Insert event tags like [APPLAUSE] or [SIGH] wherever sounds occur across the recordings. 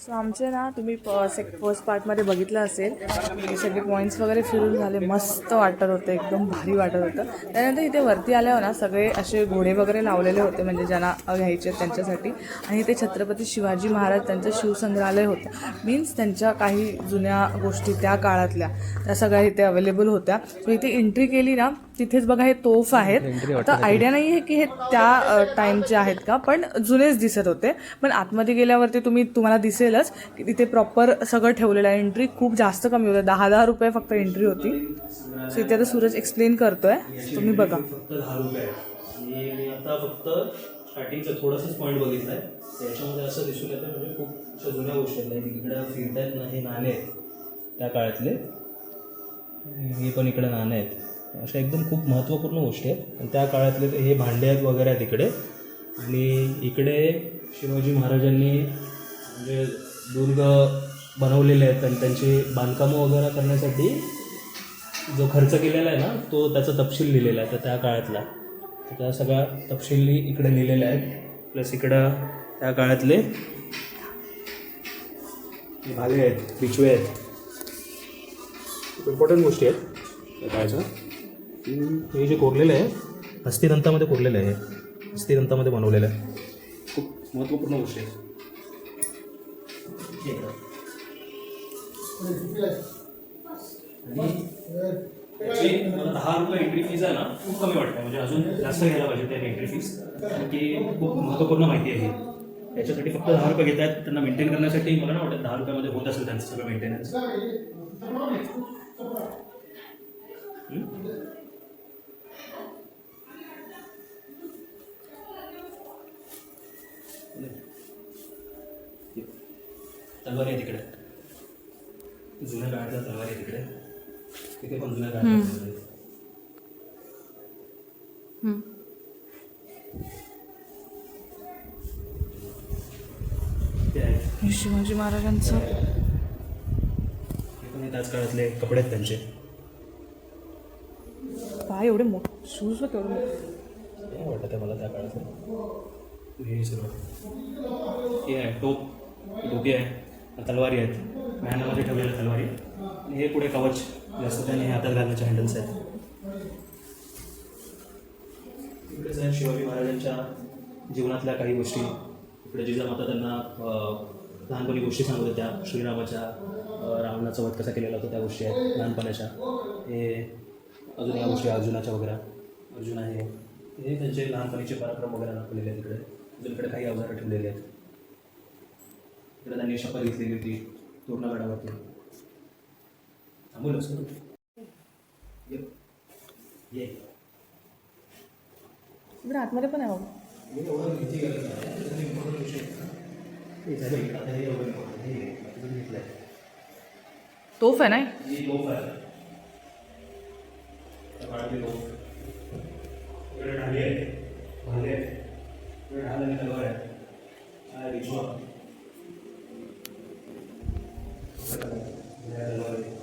So आमचे ना तुम्ही सेक फर्स्ट पार्टमध्ये बघितलं असेल सगळे पॉईंट्स वगैरे फिरून झाले. मस्त वाटत होतं एकदम भारी वाटत होतं. त्यानंतर इथे वरती आल्यावर ना सगळे असे घोडे वगैरे लावलेले होते म्हणजे ज्यांना घ्यायचे त्यांच्यासाठी. आणि ते छत्रपती शिवाजी महाराज त्यांचं शिवसंग्रहालय होतं. मीन्स त्यांच्या काही जुन्या गोष्टी त्या काळातल्या त्या सगळ्या इथे अवेलेबल होत्या. सो इथे एंट्री केली ना तिथेच बघा हे तोफ आहेत. आता आयडिया नाही आहे की हे त्या टाईमचे आहेत का पण जुनेच दिसत होते. पण आतमध्ये गेल्यावरती तुम्ही तुम्हाला दिसेलच की तिथे प्रॉपर सगळं ठेवलेलं आहे. एंट्री खूप जास्त कमी होतं. दहा दहा रुपये फक्त एंट्री होती. सो इथे आता सूरज एक्सप्लेन करतोय. तुम्ही बघा. आता फक्त स्टार्टिंगचं थोडंसंच पॉईंट बघितलं आहे त्याच्यामध्ये असं दिसून येतं म्हणजे खूप अशा जुन्या गोष्टी आहेत. इकडं फिरतायत ना हे नाणे आहेत त्या काळातले. हे पण इकडे नाणे आहेत. अशा एकदम खूप महत्त्वपूर्ण गोष्टी आहेत. आणि त्या काळातले ते हे भांडे आहेत वगैरे आहेत इकडे. आणि इकडे शिवाजी महाराजांनी म्हणजे दुर्ग बनवलेले आहेत आणि त्यांची बांधकामं वगैरे करण्यासाठी जो खर्च केलेला आहे ना तो त्याचा तपशील लिहिलेला आहे तर त्या काळातला. तर त्या सगळ्या तपशील इकडे लिहिलेल्या आहेत. प्लस इकडं त्या काळातले भाले आहेत पिचवे आहेत. इम्पॉर्टंट गोष्टी आहेत. त्या काळाच्या हे जे कोरलेलं आहे हस्तिदंतामध्ये कोरलेलं आहे हे. हस्तिदंतामध्ये बनवलेलं आहे. खूप महत्त्वपूर्ण गोष्ट आहे. दहा रुपये एंट्री फीज आहे ना खूप कमी वाटतं म्हणजे अजून जास्त घ्यायला पाहिजे त्या एंट्री फीज कारण की खूप महत्त्वपूर्ण माहिती आहे त्याच्यासाठी फक्त दहा रुपये घेत आहेत त्यांना मेंटेन करण्यासाठी मला ना वाटतं दहा रुपयामध्ये होत असेल त्यांचं सगळं मेंटेनन्स शिवाजी महाराजांचं. काळातले कपडे आहेत त्यांचे. पाय एवढे मोठ शूज होते एवढे मोठे. काय वाटत आहे मला त्या काळातलं? हे सगळं. हे आहे टोप टोपी आहे तलवारी आहेत. मॅनामध्ये ठेवलेल्या तलवारी आणि हे पुढे कवच जास्त त्याने हे हातात घालण्याचे हँडल्स आहेत. इकडेच आहेत शिवाजी महाराजांच्या जीवनातल्या काही गोष्टी. इकडे जिजामाता त्यांना लहानपणी गोष्टी सांगत होत्या. श्रीरामाच्या रावणाचा वध कसा केलेला होता त्या गोष्टी आहेत लहानपणाच्या. हे अजून या गोष्टी अर्जुनाच्या वगैरे. अर्जुन आहे. हे त्यांचे लहानपणीचे पराक्रम वगैरे दाखवलेले आहेत इकडे. अजून इकडे काही अवजारं ठेवलेली आहेत. इकडे त्यांनी शपथ घेतलेली होती तोरणागडावरती. थांबू नसतो ये. आतमध्ये पण आहे बाबा तोफ आहे ना ही लोक आहे त्या काळातले लोक इकडे ढाले आहेत भाले आहेत इकडे ढाल आणि तलवार आहे हा रिचवा तलवार आहे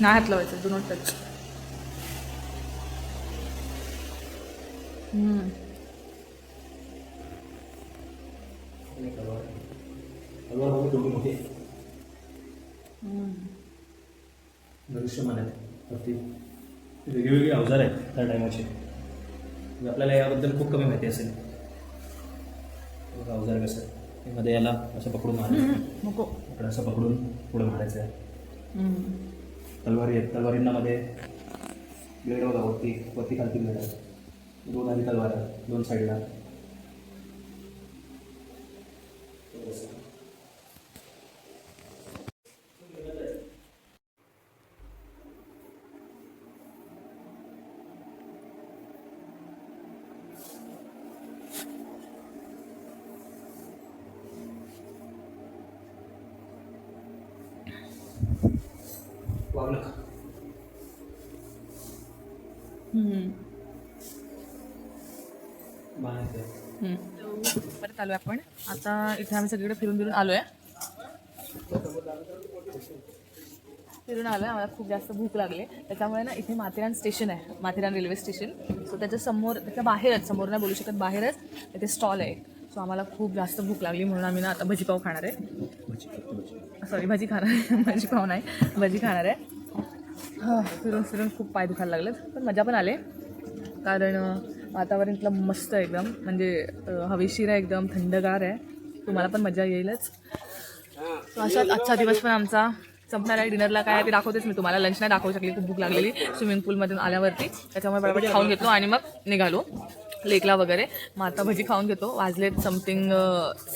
नाही हात लावायचं डू नॉट टच. दृश्यमान आहेत वरती वेगवेगळी अवजार आहेत त्या टायमाचे. म्हणजे आपल्याला याबद्दल खूप कमी माहिती असेल. अवजार कसं आहे. मध्ये याला असं पकडून मारायचं. नको. असं पकडून पुढे मारायचं. आहे. तलवारी आहेत. तलवारींना मध्ये ब्लेड बघा वरती वरती खालती ब्लेड आहे. दोन आणि तलवार आहे दोन साईडला बाहेर हम्म. परत आलोय आपण. आता इथे आम्ही सगळीकडे फिरून फिरून आलोय. फिरून आलोय. आम्हाला खूप जास्त भूक लागली. त्याच्यामुळे ना इथे माथेरान स्टेशन आहे. Matheran railway station. सो त्याच्यासमोर त्याच्या बाहेरच समोर नाही बोलू शकत बाहेरच. इथे स्टॉल आहे सो आम्हाला खूप जास्त भूक लागली म्हणून आम्ही ना आता भजीपाव खाणार आहे. सॉरी भाजी. खाणार आहे. [LAUGHS] भजीपाव नाही भजी खाणार आहे. हा, फिरून फिरून खूप पाय दुखायला लागलेत पण मजा पण आले. कारण वातावरण इथलं मस्त आहे एकदम. म्हणजे हवेशीर आहे एकदम थंडगार आहे. तुम्हाला पण मजा येईलच. अशाच आजचा दिवस पण आमचा संपणार आहे. डिनरला काय ते दाखवतेच मी तुम्हाला. लंच नाही दाखवू शकली खूप भूक लागलेली. स्विमिंग पूलमधून आल्यावरती. त्याच्यामुळे बरोबर खाऊन घेतलो आणि मग निघालो. लेकला वगैरे. मग आता भजी खाऊन घेतो. वाजलेत समथिंग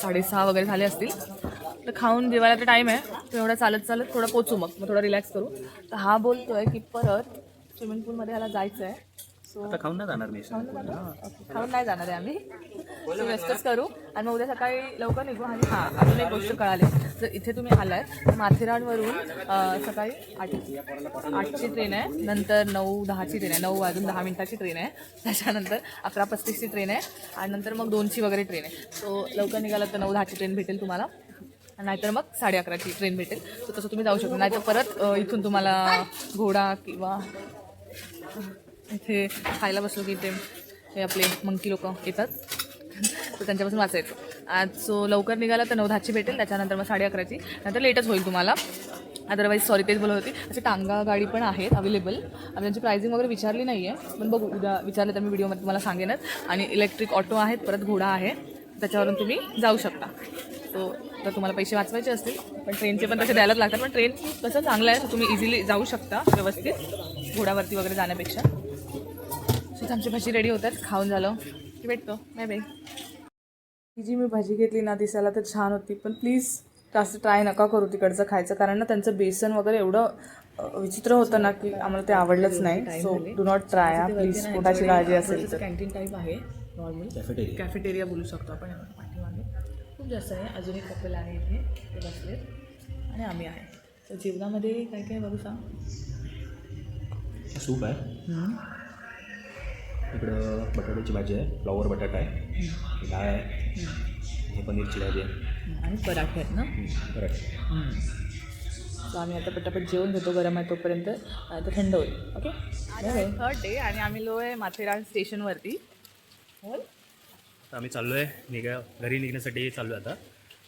साडेसहा वगैरे झाले असतील. तर खाऊन जेवायला तर टाईम आहे. एवढा एवढं चालत चालत थोडं पोचू मग. मग थोडं रिलॅक्स करू. तर हा बोलतोय की परत स्विमिंग पूलमध्ये ह्याला जायचं आहे आता खाऊन नाही जाणार मी खाऊन नाही जाणार? आहे आम्ही. रेस्टच करू. आणि मग उद्या सकाळी लवकर निघू. आणि हां अजून एक गोष्ट कळाली. जर इथे तुम्ही आलाय. तर माथेरानवरून सकाळी आठ आठची ट्रेन आहे. नंतर नऊ दहाची ट्रेन आहे. नऊ वाजून दहा मिनिटाची ट्रेन आहे. त्याच्यानंतर अकरा पस्तीसची ट्रेन आहे. आणि नंतर मग दोनची वगैरे ट्रेन आहे. सो लवकर निघाला तर नऊ दहाची ट्रेन भेटेल तुम्हाला. नाहीतर मग साडे अकराची ट्रेन भेटेल. सो तसं तुम्ही जाऊ शकता. नाहीतर परत इथून तुम्हाला घोडा किंवा इथे खायला बसलो की इथे हे आपले मंकी लोक येतात. तर त्यांच्यापासून वाचायचं. आज सो लवकर निघाला तर नऊ दहाची भेटेल त्याच्यानंतर मग साडे अकराची. नंतर लेटच होईल तुम्हाला. अदरवाईज सॉरी तेच बोलत होती. असे टांगा गाडी पण आहेत अवेलेबल आम्ही त्यांची प्रायझिंग वगैरे विचारली नाही आहे पण बघू उद्या विचारलं तर मी व्हिडिओमध्ये तुम्हाला सांगेनच. आणि इलेक्ट्रिक ऑटो आहेत परत घोडा आहे. त्याच्यावरून तुम्ही जाऊ शकता. सो तर तुम्हाला पैसे वाचवायचे असतील. पण ट्रेनचे पण तसे द्यायलाच लागतात. पण ट्रेन कसं चांगलं आहे तर तुम्ही इझिली जाऊ शकता व्यवस्थित. घोड्यावरती वगैरे जाण्यापेक्षा. सो आमची भाजी रेडी होतात. खाऊन झालं. की भेटतो. बाय बाय ही जी मी भाजी घेतली ना दिसायला तर छान होती पण प्लीज जास्त ट्राय नका करू तिकडचं खायचं. कारण ना त्यांचं बेसन वगैरे एवढं विचित्र होतं ना की आम्हाला ते आवडलंच नाही. So do not try please पोटाची काळजी असेल तर. कॅन्टीन टाईप आहे नॉर्मल कॅफेटेरिया कॅफेटेरिया बोलू शकतो आपण. पाठीमागे. खूप जास्त आहे अजून एक कपल आहे इथे. ते बसले आणि आम्ही आहे. तर जेवणामध्ये काय काय बघू सांग? सूप आहे. इकडं बटाट्याची भाजी आहे. फ्लॉवर बटाटा आहे. डाळ आहे. हे पनीरची भाजी आहे. आणि पराठे आहेत ना? बरं सो आम्ही आता पटापट जेवण घेतो गरम आहे तोपर्यंत. आता थंड होईल. ओके? थर्ड डे आणि आम्ही लो आहे माथेरान स्टेशनवरती. बोल आम्ही चाललो आहे निघा घरी निघण्यासाठी चाललो आहे आता.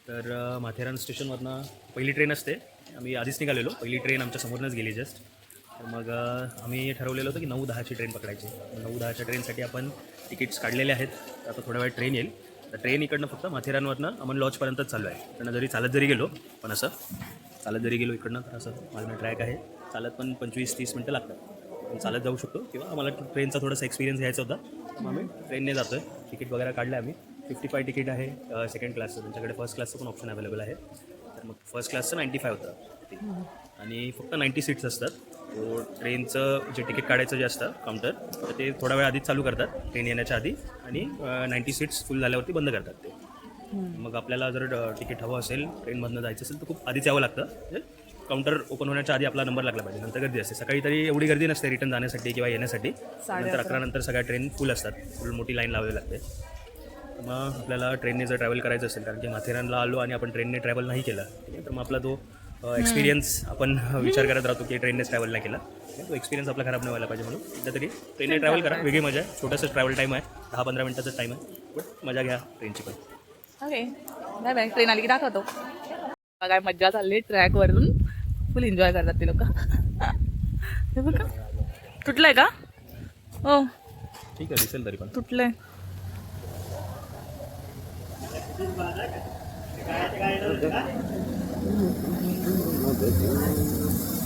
तर माथेरान स्टेशनवरनं पहिली ट्रेन असते. आम्ही आधीच निघालेलो. पहिली ट्रेन आमच्या समोरनंच गेली जस्ट तर मग आम्ही ठरवलेलं होतं की नऊ दहाची ट्रेन पकडायची. नऊ दहाच्या ट्रेनसाठी आपण तिकीट्स काढलेले आहेत. तर आता थोड्या वेळ ट्रेन येईल. तर ट्रेन इकडनं फक्त माथेरानवरनं अमन लॉजपर्यंतच चालू आहे. इकडनं जरी चालत जरी गेलो पण असं चालत जरी गेलो इकडनं तर असं माझं ट्रॅक आहे. चालत पण पंचवीस तीस मिनटं लागतात. पण चालत जाऊ शकतो. किंवा आम्हाला ट्रेनचा थोडासा एक्सपिरियन्स घ्यायचा होता. मग आम्ही ट्रेनने जातो आहे तिकीट वगैरे काढलं आम्ही. फिफ्टी फाय तिकीट आहे सेकंड क्लासचं त्यांच्याकडे फर्स्ट क्लासचं पण ऑप्शन अवेलेबल आहे. तर मग फर्स्ट क्लासचं नाईंटी फाय होतं. आणि फक्त नाईंटी सीट्स असतात. तो ट्रेनचं जे तिकीट काढायचं जे असतं काउंटर तर ते थोडा वेळ आधीच चालू करतात ट्रेन येण्याच्या आधी. आणि नाईंटी सीट्स फुल झाल्यावरती बंद करतात ते. मग आपल्याला जर तिकीट हवं असेल ट्रेनमधनं जायचं असेल तर खूप आधीच यावं लागतं. म्हणजे काउंटर ओपन होण्याच्या आधी आपला नंबर लागला पाहिजे नंतर गर्दी असते. सकाळी तरी एवढी गर्दी नसते रिटर्न जाण्यासाठी किंवा येण्यासाठी. नंतर अकरा. नंतर सगळ्या ट्रेन फुल असतात. फुल मोठी लाईन लावावी लागते. मग आपल्याला ट्रेनने जर ट्रॅव्हल करायचं असेल कारण की माथेरानला आलो आणि आपण ट्रेनने ट्रॅव्हल नाही केलं तर मग आपला तो एक्सपिरियन्स आपण विचार करत राहतो की ट्रेननेच नाही केला. तो एक्सपिरियन्स आपला खराब नाही व्हायला पाहिजे म्हणून. एकदा तरी ट्रेनने ट्रॅव्हल करा. वेगळी मजा आहे. छोटंसं ट्रॅव्हल टाईम आहे. दहा पंधरा मिनटाचा टाईम आहे. बट मजा घ्या ट्रेनची पण. ओके बाय बाय ट्रेन आली की दाखवतो. काय मज्जा चालली ट्रॅकवरून फुल एन्जॉय करतात ते लोक. का तुटलं आहे का? हो. ठीक आहे दिसेल तरी पण. तुटलं आहे Beleza.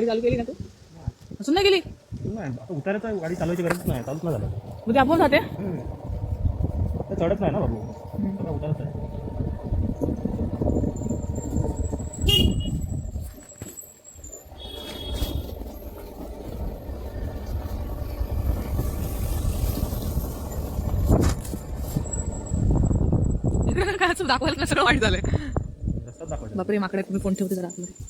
गाडी चालू केली ना तू? असून नाही गेली? नाही आता उतारायचा गाडी चालवायची गरज नाही चालूच नाही झालं. मग ते आपण जाते? ते चढत नाही ना बाबू. आता उतारत आहे. इकडे काय असं दाखवायला सगळं वाईट झालंय? रस्ताच दाखवायचा. बापरे माकडे मी फोन ठेवते जरा आतमध्ये?